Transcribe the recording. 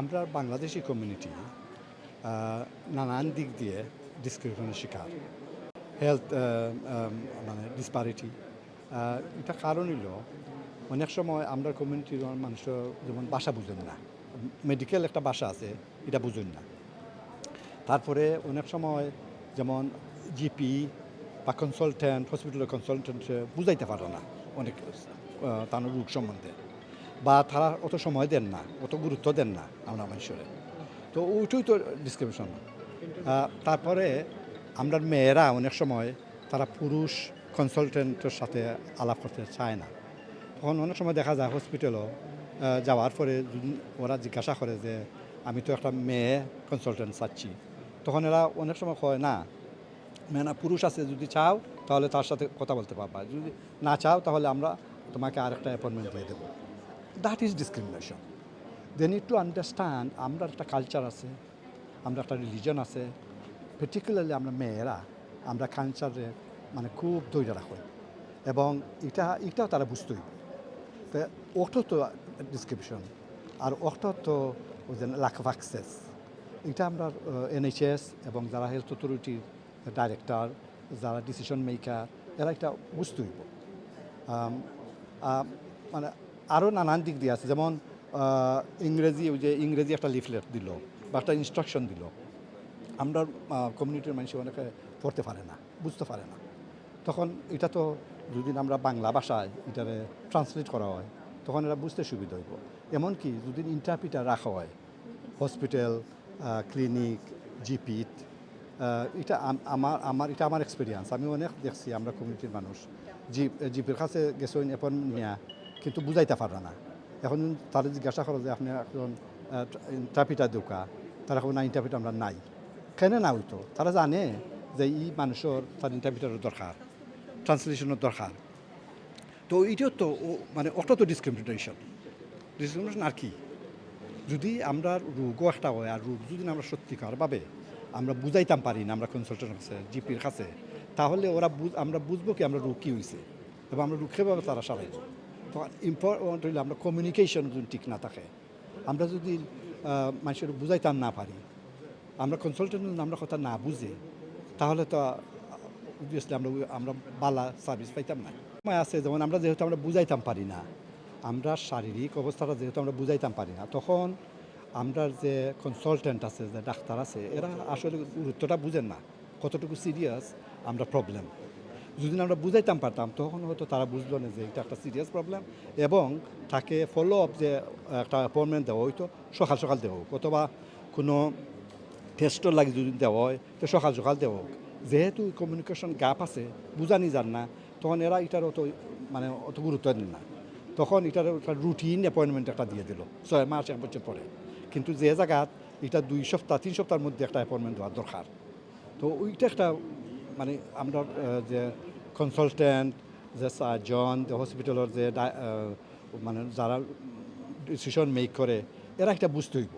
আমরা বাংলাদেশি কমিউনিটি নানান দিক দিয়ে ডিসক্রিপশনের শিকার। হেলথ মানে ডিসপারিটি এটা কারণ হইল, অনেক সময় আমরা কমিউনিটির মানুষ যেমন বাসা বুঝেন না। মেডিকেল একটা বাসা আছে, এটা বুঝেন না। তারপরে অনেক সময় যেমন জিপি বা কনসালটেন্ট হসপিটালের কনসালটেন্ট বুঝাইতে পারে না অনেক তার রোগ সম্বন্ধে। বা তারা অত সময় দেন না, অত গুরুত্ব দেন না আমরা মানুষের। তো ওইটাই তো ডিসক্রিপশন তারপরে আমরা মেয়েরা অনেক সময় তারা পুরুষ কনসালটেন্টের সাথে আলাপ করতে চায় না। তখন অনেক সময় দেখা যায় হসপিটালও যাওয়ার পরে ওরা জিজ্ঞাসা করে যে, আমি তো একটা মেয়ে কনসালটেন্ট চাচ্ছি। তখন এরা অনেক সময় কয়, না মেয়ে না পুরুষ আছে, যদি চাও তাহলে তার সাথে কথা বলতে পারবা। যদি না চাও তাহলে আমরা তোমাকে আরেকটা অ্যাপয়েন্টমেন্ট দিয়ে দেবো। That is discrimination they need to understand আমরা একটা কালচার আছে আমরা একটা রিলিজন আছে পার্টিকুলারলি আমরা মেয়েরা আমরা কালচারে মানে খুব ধৈর্য রাখি এবং এটা এটাও তারা বুঝতেই। তো ওটা তো ডিসক্রিপশন আর ওটা তো ওই যে লাক অফ অ্যাক্সেস এটা আমরা এনএইচএস এবং যারা হেলথ অথরিটির ডাইরেক্টর যারা ডিসিশন মেকার এরা এটা বুঝতে হইব আম, আম, মানে আরও নানান দিক দিয়ে আছে। যেমন ইংরেজি, ওই যে ইংরেজি একটা লিফলেট দিল বা একটা ইনস্ট্রাকশন দিল। আমরা কমিউনিটির মানুষ অনেকে পড়তে পারে না, বুঝতে পারে না। তখন এটা তো যদি আমরা বাংলা ভাষায় এটারে ট্রান্সলেট করা হয়, তখন এরা বুঝতে সুবিধা হইব। এমনকি যদি ইন্টারপ্রিটার রাখা হয় হসপিটাল ক্লিনিক জিপিত এটা আমার আমার, এটা আমার এক্সপিরিয়েন্স আমি অনেক দেখছি, আমরা কমিউনিটির মানুষ। জিপ, জিপের কাছে গেছে অ্যাপয়েন্টমেন্ট নেওয়া কিন্তু বুঝাইতে পারবে না। এখন তারা জিজ্ঞাসা করো যে, আপনি একজন ইন্টারপ্রিটার দোকা, তারা এখন না ইন্টারপ্রিটার আমরা নাই। কেন না হইতো? তারা জানে যে ই মানুষের তার ইন্টারপ্রিটারের দরকার, ট্রান্সলেশনের দরকার। তো এইটাও তো মানে ওটা তো ডিসক্রিমিনেশন ডিসক্রিমিনেশন আর কি? যদি আমরা রোগও একটা হয়, আর রোগ যদি আমরা সত্যিকারভাবে আমরা বুঝাইতাম পারি না, আমরা কনসালটেন্টের কাছে জিপির কাছে, তাহলে ওরা আমরা বুঝব কি, আমরা রোগ কী হয়েছে এবং আমরা কীভাবে তারা সারাইব? ইম্পর্টেন্ট আমরা কমিউনিকেশন যদি ঠিক না থাকে, আমরা যদি মানুষের বুঝাইতাম না পারি, আমরা কনসালটেন্ট আমরা কথা না বুঝে, তাহলে তো অবভিয়াসলি আমরা আমরা বালা সার্ভিস পাইতাম না। সময় আছে, যেমন আমরা যেহেতু আমরা বুঝাইতাম পারি না, আমরা শারীরিক অবস্থাটা যেহেতু আমরা বুঝাইতাম পারি না, তখন আমরা যে কনসালটেন্ট আছে, যে ডাক্তার আছে, এরা আসলে গুরুত্বটা বুঝেন না, কতটুকু সিরিয়াস আমরা প্রবলেম যদি আমরা বুঝাইতাম পারতাম, তখন হয়তো তারা বুঝলো না যে এটা একটা সিরিয়াস প্রবলেম এবং তাকে ফলো আপ যে একটা অ্যাপয়েন্টমেন্ট দেওয়া হইতো, সকাল সকাল দেওয়া হোক অথবা কোনো টেস্টর লাগে যদি দেওয়া হয়, তো সকাল সকাল দেওয়া হোক। যেহেতু কমিউনিকেশন গ্যাপ আছে, বুঝানি যান না, তখন এরা এটার অত মানে অত গুরুত্ব দেন না। তখন এটার একটা রুটিন অ্যাপয়েন্টমেন্ট একটা দিয়ে দিল, ছয় মাস, এক বছর পরে। কিন্তু যে জায়গাত এটা দুই সপ্তাহ, তিন সপ্তাহের মধ্যে একটা অ্যাপয়েন্টমেন্ট দেওয়ার দরকার। তো ওইটা একটা মানে আমরা যে কনসালটেন্ট যে সার্জন যে হসপিটালের যে মানে যারা ডিসিশন মেক করে, এরা একটা বুঝতে হইব